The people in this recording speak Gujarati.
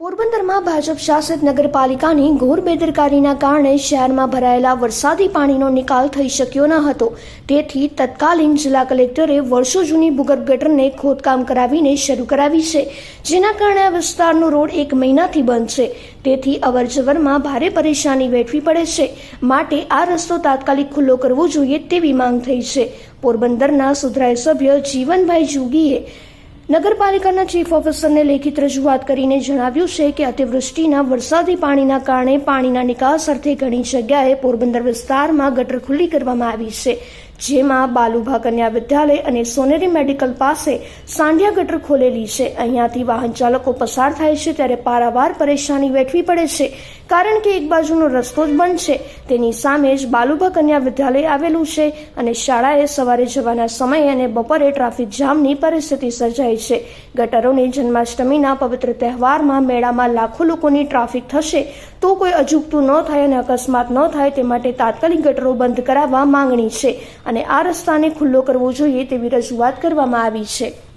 પોરબંદરમાં ભાજપ શાસિત નગરપાલિકાની ઘોર બેદરકારીના કારણે શહેરમાં ભરાયેલા વરસાદી પાણીનો નિકાલ થઈ શક્યો ન હતો. તેથી તત્કાલીન જિલ્લા કલેક્ટરે વર્ષો જૂની ભૂગર્ભ ગટરને ખોદકામ કરાવીને શરૂ કરાવી છે. જેના કારણે આ વિસ્તારનો રોડ એક મહિનાથી બંધ છે. તેથી અવરજવરમાં ભારે પરેશાની વેઠવી પડે છે. માટે આ રસ્તો તાત્કાલિક ખુલ્લો કરવો જોઈએ તેવી માંગ થઈ છે. પોરબંદરના સુધરાય સભ્ય જીવનભાઈ જોગીએ નગરપાલિકાના ચીફ ઓફિસરને લેખિત રજૂઆત કરીને જણાવ્યું છે કે અતિવૃષ્ટિના, વરસાદી પાણીના કારણે પાણીના નિકાસ અર્થે ઘણી જગ્યાએ પોરબંદર વિસ્તારમાં ગટર ખુલ્લી કરવામાં આવી છે. જેમાં બાલુભા કન્યા વિદ્યાલય અને સોનેરી મેડિકલ પાસે સાંઢિયા ગટર ખોલેલી છે. અહીંયાથી વાહન ચાલકો પસાર થાય છે ત્યારે પારાવાર પરેશાની વેઠવી પડે છે. કારણ કે એક બાજુનો રસ્તો જ બંધ છે. તેની સામે જ બાલુભા કન્યા વિદ્યાલય આવેલું છે અને શાળાએ સવારે જવાના સમયે અને બપોરે ટ્રાફિક જામની પરિસ્થિતિ સર્જાઈ છે. ગટરોની જન્માષ્ટમીના પવિત્ર તહેવારમાં મેળામાં લાખો લોકોની ટ્રાફિક થશે તો કોઈ અજુગતું ન થાય અને અકસ્માત ન થાય તે માટે તાત્કાલિક ગટરો બંધ કરાવવા માંગણી છે. અને આ રસ્તાને ખુલ્લો કરવો જોઈએ તેવી રજૂઆત કરવામાં આવી છે.